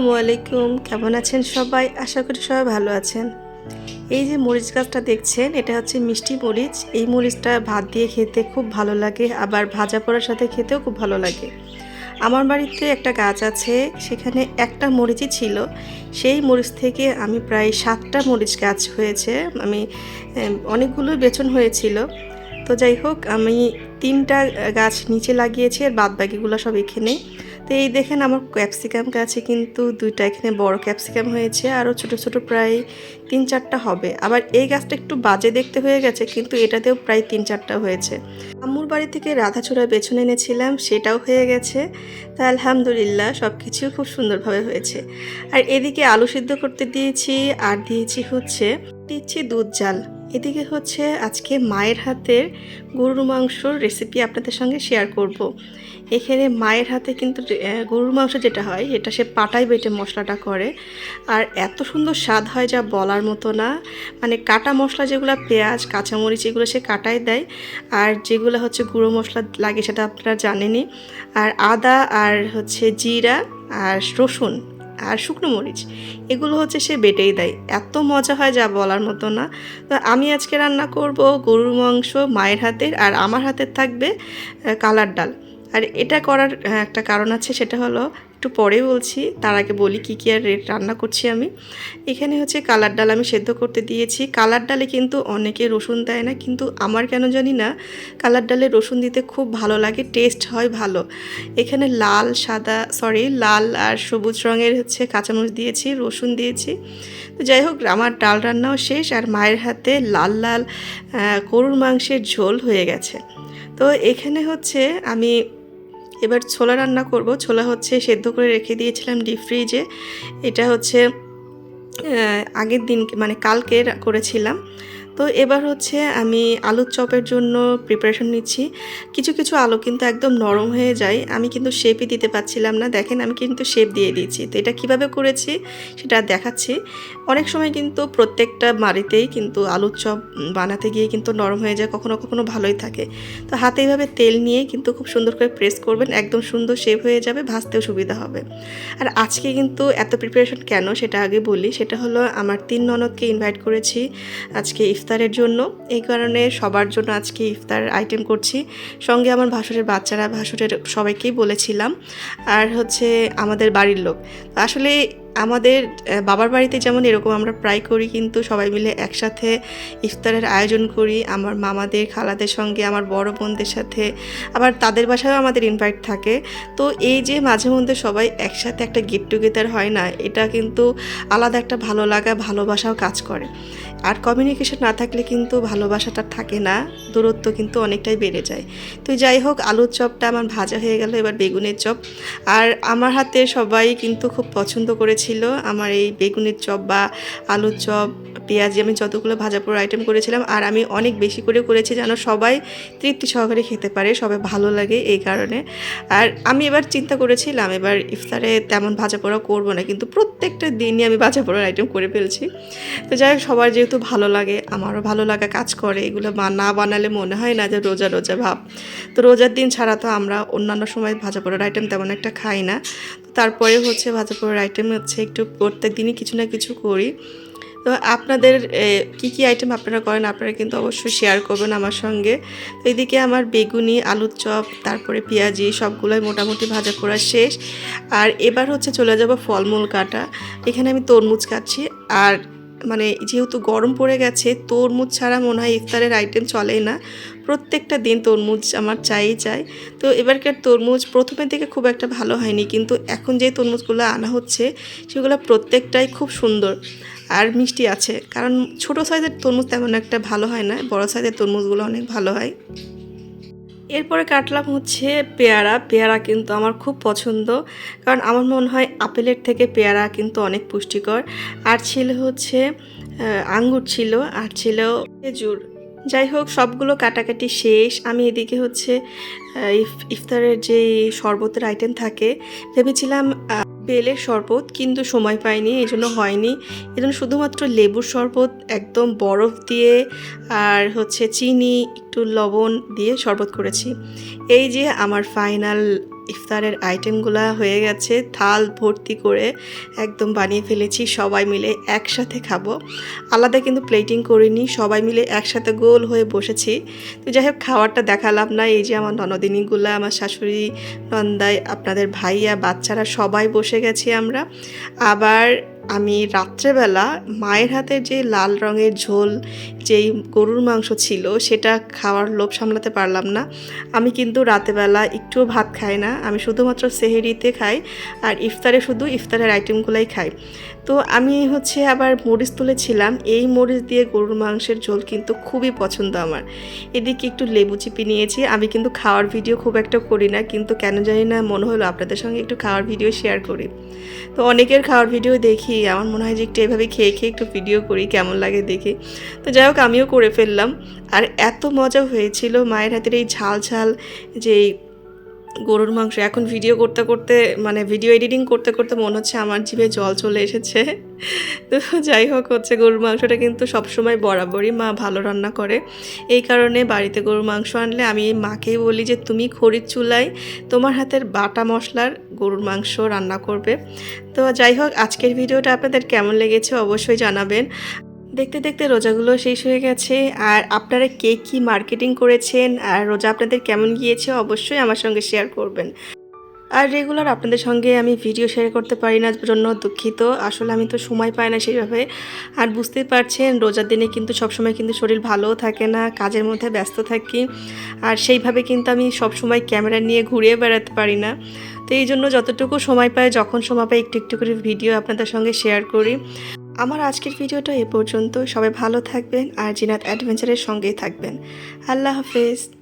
আসসালামু আলাইকুম। কেমন আছেন সবাই? আশা করি সবাই ভালো আছেন। এই যে মরিচ গাছটা দেখছেন এটা হচ্ছে মিষ্টি মরিচ। এই মরিচটা ভাত দিয়ে খেতে খুব ভালো লাগে আবার ভাজা পোড়ার সাথে খেতেও খুব ভালো লাগে। আমার বাড়িতে একটা গাছ আছে সেখানে একটা মরিচই ছিল। সেই মরিচ থেকে আমি প্রায় সাতটা মরিচ গাছ হয়েছে। আমি এম, অনেকগুলো বেচন হয়েছিল। তো যাই হোক আমি তিনটা গাছ নিচে লাগিয়েছি আর বাদ বাকিগুলো সব এখানে। তো এই দেখেন আমার ক্যাপসিকাম গাছে কিন্তু দুইটা এখানে বড় ক্যাপসিকাম হয়েছে আরও ছোট ছোট প্রায় তিন চারটা হবে। আবার এই গাছটা একটু বাজে দেখতে হয়ে গেছে, কিন্তু এটাতেও প্রায় তিন চারটা হয়েছে। আম্মুর বাড়ি থেকে রাধাচূড়া বেছন এনেছিলাম, সেটাও হয়ে গেছে। তা আলহামদুলিল্লাহ সব কিছু খুব সুন্দরভাবে হয়েছে। আর এদিকে আলু সিদ্ধ করতে দিয়েছি, আর দিয়েছি হচ্ছে, দিচ্ছি দুধ জাল। এদিকে হচ্ছে আজকে মায়ের হাতের গরুর মাংসর রেসিপি আপনাদের সঙ্গে শেয়ার করব। এখানে মায়ের হাতে কিন্তু গরুর মাংস যেটা হয়, এটা সে পাটায় বেটে মশলাটা করে। আর এত সুন্দর স্বাদ হয় যা বলার মতো না। মানে কাটা মশলা যেগুলো পেঁয়াজ, কাঁচামরিচ এগুলো সে কাটায় দেয়। আর যেগুলো হচ্ছে গুঁড়ো মশলা লাগে সেটা আপনারা জানেনই। আর আদা আর হচ্ছে জিরা আর রসুন আর শুকনো মরিচ, এগুলো হচ্ছে সে বেটেই দেয়। এত মজা হয় যা বলার মতো না। তো আমি আজকে রান্না করব গরুর মাংস, মায়ের হাতের, আর আমার হাতের থাকবে কালার ডাল। আর এটা করার একটা কারণ আছে, সেটা হলো একটু পরে বলছি, তার আগে বলি কী কী আর রেট রান্না করছি আমি। এখানে হচ্ছে কালার ডাল আমি সেদ্ধ করতে দিয়েছি। কালার ডালে কিন্তু অনেকে রসুন দেয় না, কিন্তু আমার কেন জানি না, কালার ডালে রসুন দিতে খুব ভালো লাগে, টেস্ট হয় ভালো। এখানে লাল, সাদা সরি লাল আর সবুজ রঙের হচ্ছে কাঁচামরিচ দিয়েছি, রসুন দিয়েছি। তো যাই হোক, আমার ডাল রান্নাও শেষ আর মায়ের হাতে লাল লাল গরুর মাংসের ঝোল হয়ে গেছে। তো এখানে হচ্ছে আমি এবার ছোলা রান্না করব। ছোলা হচ্ছে সেদ্ধ করে রেখে দিয়েছিলাম ডিপ ফ্রিজে এটা হচ্ছে আগের দিন মানে কালকে করেছিলাম। তো এবার হচ্ছে আমি আলুর চপের জন্য প্রিপারেশন নিচ্ছি। কিছু কিছু আলু কিন্তু একদম নরম হয়ে যায়। আমি কিন্তু শেপই দিতে পারছিলাম না। দেখেন, আমি কিন্তু শেপ দিয়ে দিয়েছি। তো এটা কীভাবে করেছি সেটা দেখাচ্ছি। অনেক সময় কিন্তু প্রত্যেকটা বাড়িতেই কিন্তু আলুর চপ বানাতে গিয়ে কিন্তু নরম হয়ে যায়, কখনো কখনো ভালোই থাকে। তো হাতে এইভাবে তেল নিয়ে কিন্তু খুব সুন্দর করে প্রেস করবেন, একদম সুন্দর শেপ হয়ে যাবে, ভাজতেও সুবিধা হবে। আর আজকে কিন্তু এত প্রিপারেশন কেন সেটা আগে বলি। সেটা হলো আমার তিন ননদকে ইনভাইট করেছি। আজকে ইফতারের জন্য। এই কারণে সবার জন্য আজকে ইফতার আইটেম করছি। সঙ্গে আমার ভাসুরের বাচ্চারা, ভাসুরের সবাইকেই বলেছিলাম। আর হচ্ছে আমাদের বাড়ির লোক। আসলে আমাদের বাবার বাড়িতে যেমন এরকম আমরা প্রায় করি, কিন্তু সবাই মিলে একসাথে ইফতারের আয়োজন করি। আমার মামাদের, খালাদের সঙ্গে, আমার বড় বোনদের সাথে, আবার তাদের বাসায়ও আমাদের ইনভাইট থাকে। তো এই যে মাঝে মধ্যে সবাই একসাথে একটা গেট টুগেদার হয় না, এটা কিন্তু আলাদা একটা ভালো লাগা, ভালোবাসাও কাজ করে। আর কমিউনিকেশন না থাকলে কিন্তু ভালোবাসাটা থাকে না, দূরত্ব কিন্তু অনেকটাই বেড়ে যায়। তো যাই হোক, আলুর চপটা আমার ভাজা হয়ে গেল, এবার বেগুনের চপ। আর আমার হাতে সবাই কিন্তু খুব পছন্দ করেছিল আমার এই বেগুনের চপ বা আলুর চপ, পেঁয়াজি, আমি যতগুলো ভাজা পোড়া আইটেম করেছিলাম, আর আমি অনেক বেশি করে করেছি যেন সবাই তৃপ্তি সহকারে খেতে পারে, সবাই ভালো লাগে এই কারণে। আর আমি এবার চিন্তা করেছিলাম, এবার ইফতারে তেমন ভাজা পোড়া করব না, কিন্তু প্রত্যেকটা দিনই আমি ভাজা পোড়ার আইটেম করে ফেলছি। তো যাই হোক, সবার যেহেতু ভালো লাগে, আমারও ভালো লাগা কাজ করে, এগুলো না বানালে মনে হয় না যে রোজা রোজা ভাব। তো রোজার দিন ছাড়া তো আমরা অন্যান্য সময় ভাজা পোড়ার আইটেম তেমন একটা খাই না। তারপরে হচ্ছে ভাজা পোড়ার আইটেম হচ্ছে একটু প্রত্যেক দিনই কিছু না কিছু করি। তো আপনাদের কি কি আইটেম আপনারা করেন আপনারা কিন্তু অবশ্যই শেয়ার করবেন আমার সঙ্গে। তো এদিকে আমার বেগুনি, আলুর চপ, তারপরে পেঁয়াজি, সবগুলোই মোটামুটি ভাজা করা শেষ। আর এবার হচ্ছে চলে যাব ফলমূল কাটা। এখানে আমি তরমুজ কাটছি। আর মানে যেহেতু গরম পড়ে গেছে, তরমুজ ছাড়া মনে হয় ইফতারের আইটেম চলেই না। প্রত্যেকটা দিন তরমুজ আমার চাই চাই। তো এবারকার তরমুজ প্রথমের দিকে খুব একটা ভালো হয়নি, কিন্তু এখন যে তরমুজগুলো আনা হচ্ছে, সেগুলো প্রত্যেকটাই খুব সুন্দর আর মিষ্টি আছে। কারণ ছোট সাইজের তরমুজ তেমন একটা ভালো হয় না, বড় সাইজের তরমুজগুলো অনেক ভালো হয়। এরপরে কাটলাম হচ্ছে পেয়ারা। পেয়ারা কিন্তু আমার খুব পছন্দ, কারণ আমার মনে হয় আপেলের থেকে পেয়ারা কিন্তু অনেক পুষ্টিকর। আর ছিল হচ্ছে আঙ্গুর ছিল, আর ছিল খেজুর। যাই হোক, সবগুলো কাটাকাটি শেষ। আমি এদিকে হচ্ছে ইফ- ইফতারের যে শরবতের আইটেম থাকে, ভেবেছিলাম বেলের শরবত, কিন্তু সময় পাইনি এই জন্য হয়নি। এই জন্য শুধুমাত্র লেবুর শরবত, একদম বরফ দিয়ে আর হচ্ছে চিনি, একটু লবণ দিয়ে শরবত করেছি। এই যে আমার ফাইনাল ইফতারের আইটেমগুলো হয়ে গেছে, থাল ভর্তি করে একদম বানিয়ে ফেলেছি, সবাই মিলে একসাথে খাব। আলাদা কিন্তু প্লেটিং করিনি, সবাই মিলে একসাথে গোল হয়ে বসেছি। তো যাই হোক খাওয়ারটা দেখালাম না, এই যে আমার ননদিনীগুলো, আমার শাশুড়ি নন্দায় আপনাদের ভাইয়া, বাচ্চারা সবাই বসে গেছি আমরা। আবার আমি রাত্রেবেলা মায়ের হাতের যে লাল রঙের ঝোল, যেই গরুর মাংস ছিল, সেটা খাওয়ার লোভ সামলাতে পারলাম না। আমি কিন্তু রাতেবেলা একটুও ভাত খাই না। আমি শুধুমাত্র সেহেরিতে খাই আর ইফতারে শুধু ইফতারের আইটেমগুলোই খাই। তো আমি হচ্ছে আবার মরিচ তুলেছিলাম। এই মরিচ দিয়ে গরুর মাংসের ঝোল কিন্তু খুবই পছন্দ আমার। এদিকে একটু লেবু চিপি নিয়েছি। আমি কিন্তু খাওয়ার ভিডিও খুব একটা করি না, কিন্তু কেন জানি না মনে হলো আপনাদের সঙ্গে একটু খাওয়ার ভিডিও শেয়ার করি। তো অনেকের খাওয়ার ভিডিও দেখি আমার মনে হয় যে একটু এভাবে খেয়ে খেয়ে একটু ভিডিও করি, কেমন লাগে দেখে। তো যাই হোক, আমিও করে ফেললাম। আর এত মজা হয়েছিল মায়ের হাতের এই ঝাল ঝাল যেই গরুর মাংস। এখন ভিডিও করতে করতে মানে ভিডিও এডিটিং করতে করতে মনে হচ্ছে আমার জিভে জল চলে এসেছে। তো যাই হোক, হচ্ছে গরুর মাংসটা কিন্তু সবসময় বরাবরই মা ভালো রান্না করে। এই কারণে বাড়িতে গরুর মাংস আনলে আমি মাকেই বলি যে, তুমি খড়ির চুলায় তোমার হাতের বাটা মশলার গরুর মাংস রান্না করবে। তো যাই হোক, আজকের ভিডিওটা আপনাদের কেমন লেগেছে অবশ্যই জানাবেন। দেখতে দেখতে রোজাগুলো শেষ হয়ে গেছে। আর আপনারা কে কী মার্কেটিং করেছেন আর রোজা আপনাদের কেমন গিয়েছে অবশ্যই আমার সঙ্গে শেয়ার করবেন। আর রেগুলার আপনাদের সঙ্গে আমি ভিডিও শেয়ার করতে পারি না, জন্য দুঃখিত। আসলে আমি তো সময় পাই না সেইভাবে। আর বুঝতেই পারছেন, রোজার দিনে কিন্তু সবসময় কিন্তু শরীর ভালোও থাকে না, কাজের মধ্যে ব্যস্ত থাকি। আর সেইভাবে কিন্তু আমি সবসময় ক্যামেরা নিয়ে ঘুরিয়ে বেড়াতে পারি না। তো এই জন্য যতটুকু সময় পাই, যখন সময় পাই, একটু একটু করে ভিডিও আপনাদের সঙ্গে শেয়ার করি। আমার আজকের ভিডিওটা এ পর্যন্ত। সবাই ভালো থাকবেন আর জিনাত অ্যাডভেঞ্চারের সঙ্গেই থাকবেন। আল্লাহ হাফেজ।